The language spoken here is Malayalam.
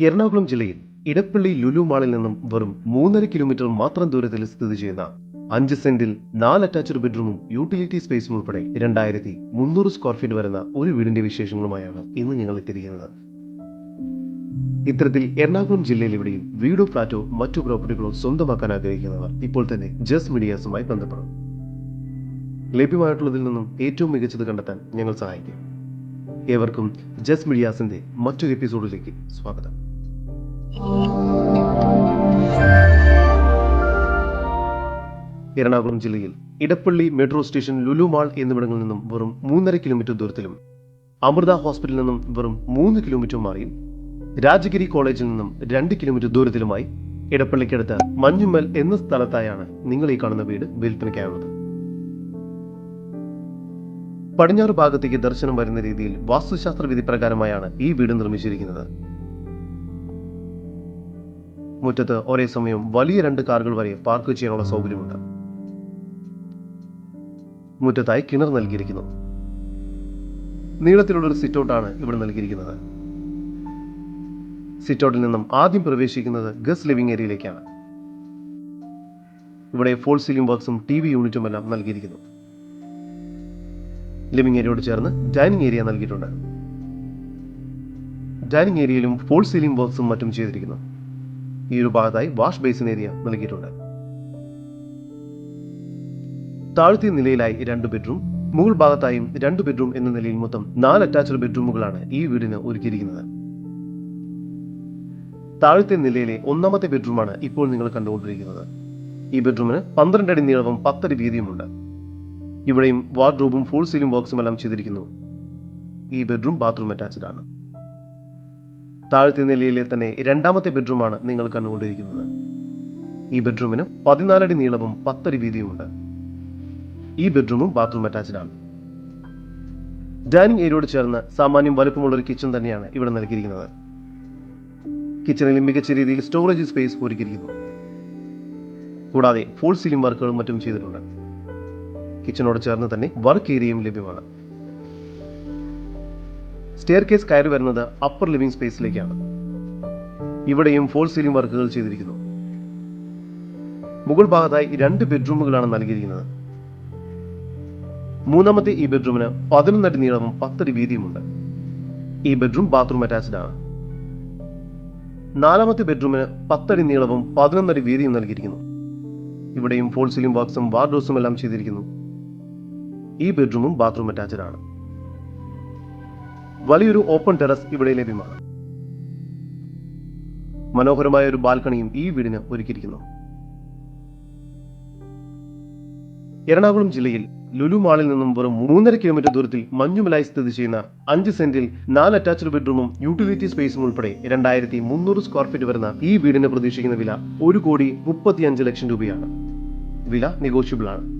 എറണാകുളം ജില്ലയിൽ ഇടപ്പള്ളി ലുലു മാളിൽ നിന്നും വെറും മൂന്നര കിലോമീറ്റർ മാത്രം ദൂരത്തിൽ സ്ഥിതി ചെയ്യുന്ന അഞ്ച് സെന്റിൽ നാല് അറ്റാച്ച്ഡ് ബെഡ്റൂമും യൂട്ടിലിറ്റി സ്പേസും ഉൾപ്പെടെ രണ്ടായിരത്തി മുന്നൂറ് സ്ക്വയർ ഫീറ്റ് വരുന്ന ഒരു വീടിന്റെ വിശേഷങ്ങളുമായാണ് ഇന്ന് ഞങ്ങൾ എത്തിയിരിക്കുന്നത്. ഇത്തരത്തിൽ എറണാകുളം ജില്ലയിൽ ഇവിടെയും വീടോ ഫ്ലാറ്റോ മറ്റു പ്രോപ്പർട്ടികളോ സ്വന്തമാക്കാൻ ആഗ്രഹിക്കുന്നവർ ഇപ്പോൾ തന്നെ ജസ് മീഡിയാസുമായി ബന്ധപ്പെടും. ലഭ്യമായിട്ടുള്ളതിൽ നിന്നും ഏറ്റവും മികച്ചത് കണ്ടെത്താൻ ഞങ്ങൾ സഹായിക്കും. ഏവർക്കും ജസ് മീഡിയാസിന്റെ മറ്റൊരു എപ്പിസോഡിലേക്ക് സ്വാഗതം. എറണാകുളം ജില്ലയിൽ Edappally metro station Lulu mall എന്നിവിടങ്ങളിൽ നിന്നും വെറും മൂന്നര കിലോമീറ്റർ ദൂരത്തിലും അമൃത ഹോസ്പിറ്റലിൽ നിന്നും വെറും മൂന്ന് കിലോമീറ്റർ മാറിയും രാജഗിരി കോളേജിൽ നിന്നും രണ്ട് കിലോമീറ്റർ ദൂരത്തിലുമായി ഇടപ്പള്ളിക്കടുത്ത് മഞ്ഞുമ്മൽ എന്ന സ്ഥലത്തായാണ് നിങ്ങൾ ഈ കാണുന്ന വീട് വിൽപ്പനയ്ക്കായുള്ളത്. പടിഞ്ഞാറ് ഭാഗത്തേക്ക് ദർശനം വരുന്ന രീതിയിൽ വാസ്തുശാസ്ത്ര വിധി പ്രകാരമായാണ് ഈ വീട് നിർമ്മിച്ചിരിക്കുന്നത്. മുറ്റത്ത് ഒരേ സമയം വലിയ രണ്ട് കാറുകൾ വരെ പാർക്ക് ചെയ്യാനുള്ള സൗകര്യമുണ്ട്. മുറ്റത്തായി കിണർ നൽകിയിരിക്കുന്നു. നീളത്തിലുള്ള ഒരു സിറ്റൗട്ടാണ് ഇവിടെ നൽകിയിരിക്കുന്നത്. സിറ്റൗട്ടിൽ നിന്നും ആദ്യം പ്രവേശിക്കുന്നത് ഗസ് ലിവിംഗ് ഏരിയയിലേക്കാണ്. ഇവിടെ ഫോൾ സീലിംഗ് ബോക്സും ടി വി യൂണിറ്റും എല്ലാം നൽകിയിരിക്കുന്നു. ലിവിംഗ് ഏരിയയോട് ചേർന്ന് ഡൈനിങ് ഏരിയ നൽകിയിട്ടുണ്ട്. ഡൈനിങ് ഏരിയയിലും ഫോൾ സീലിംഗ് ബോക്സും മറ്റും ചെയ്തിരിക്കുന്നു. ഈ ഒരു ഭാഗത്തായി വാഷ് ബേസിൻ ഏരിയ നൽകിയിട്ടുണ്ട്. താഴ്ത്തിയ നിലയിലായി രണ്ട് ബെഡ്റൂം മുകൾ ഭാഗത്തായും രണ്ട് ബെഡ്റൂം എന്ന നിലയിൽ മൊത്തം നാല് അറ്റാച്ച്ഡ് ബെഡ്റൂമുകളാണ് ഈ വീടിന് ഒരുക്കിയിരിക്കുന്നത്. താഴത്തെ നിലയിലെ ഒന്നാമത്തെ ബെഡ്റൂമാണ് ഇപ്പോൾ നിങ്ങൾ കണ്ടുകൊണ്ടിരിക്കുന്നത്. ഈ ബെഡ്റൂമിന് പന്ത്രണ്ട് അടി നീളവും പത്തടി വീതിയുമുണ്ട്. ഇവിടെയും വാർഡ്രോബും ഫുൾ സീലിംഗ് ബോക്സും എല്ലാം ചെയ്തിരിക്കുന്നു. ഈ ബെഡ്റൂം ബാത്റൂം അറ്റാച്ച്ഡ് ആണ്. താഴത്തെ നിലയിലെ തന്നെ രണ്ടാമത്തെ ബെഡ്റൂമാണ് നിങ്ങൾ കണ്ടുകൊണ്ടിരിക്കുന്നത്. ഈ ബെഡ്റൂമിന് പതിനാലടി നീളവും പത്തടി വീതിയുമുണ്ട്. ഈ ബെഡ്റൂമും ബാത്റൂം അറ്റാച്ച്ഡ് ആണ്. ഡൈനിങ് ഏരിയയോട് ചേർന്ന് സാമാന്യം വലുപ്പമുള്ള ഒരു കിച്ചൺ തന്നെയാണ് ഇവിടെ നൽകിയിരിക്കുന്നത്. കിച്ചണിൽ മികച്ച രീതിയിൽ സ്റ്റോറേജ് സ്പേസ് ഒരുക്കിയിരിക്കുന്നു. കൂടാതെ ഫുൾ സീലിംഗ് വർക്കുകളും മറ്റും ചെയ്തിട്ടുണ്ട്. കിച്ചണോട് ചേർന്ന് തന്നെ വർക്ക് ഏരിയയും ലഭ്യമാണ്. സ്റ്റെയർ കേസ് കയറി വരുന്നത് അപ്പർ ലിവിംഗ് സ്പേസിലേക്കാണ് ഇവിടെയും ഫോൾ സീലിംഗ് വർക്കുകൾ ചെയ്തിരിക്കുന്നു. മുകൾ ഭാഗത്തായി രണ്ട് ബെഡ്റൂമുകളാണ് നൽകിയിരിക്കുന്നത്. മൂന്നാമത്തെ ഈ ബെഡ്റൂമിന് പതിനൊന്നടി നീളവും പത്തടി വീതിയുമുണ്ട്. ഈ ബെഡ്റൂം ബാത്റൂം അറ്റാച്ച്ഡ് ആണ്. നാലാമത്തെ ബെഡ്റൂമിന് പത്തടി നീളവും പതിനൊന്നടി വീതിയും നൽകിയിരിക്കുന്നു. ഇവിടെയും ഫോൾ സീലിംഗ് ബോക്സും വാർഡ്രോസും എല്ലാം ചെയ്തിരിക്കുന്നു. ഈ ബെഡ്റൂമും ബാത്റൂം അറ്റാച്ച്ഡ് ആണ്. വലിയൊരു ഓപ്പൺ ടെറസ് ഇവിടെ ലഭ്യമാണ്. മനോഹരമായ ഒരു ബാൽക്കണിയും ഈ വീടിന് ഒരുക്കിയിരിക്കുന്നു. എറണാകുളം ജില്ലയിൽ ലുലു മാളിൽ നിന്നും വെറും മൂന്നര കിലോമീറ്റർ ദൂരത്തിൽ മഞ്ഞുമലായി സ്ഥിതി ചെയ്യുന്ന അഞ്ച് സെന്റിൽ നാല് അറ്റാച്ച്ഡ് ബെഡ്റൂമും യൂട്ടിലിറ്റി സ്പേസും ഉൾപ്പെടെ രണ്ടായിരത്തി മുന്നൂറ് സ്ക്വയർ ഫീറ്റ് വരുന്ന ഈ വീടിന് പ്രതീക്ഷിക്കുന്ന വില ഒരു കോടി മുപ്പത്തിയഞ്ച് ലക്ഷം രൂപയാണ്. വില നെഗോഷ്യബിൾ ആണ്.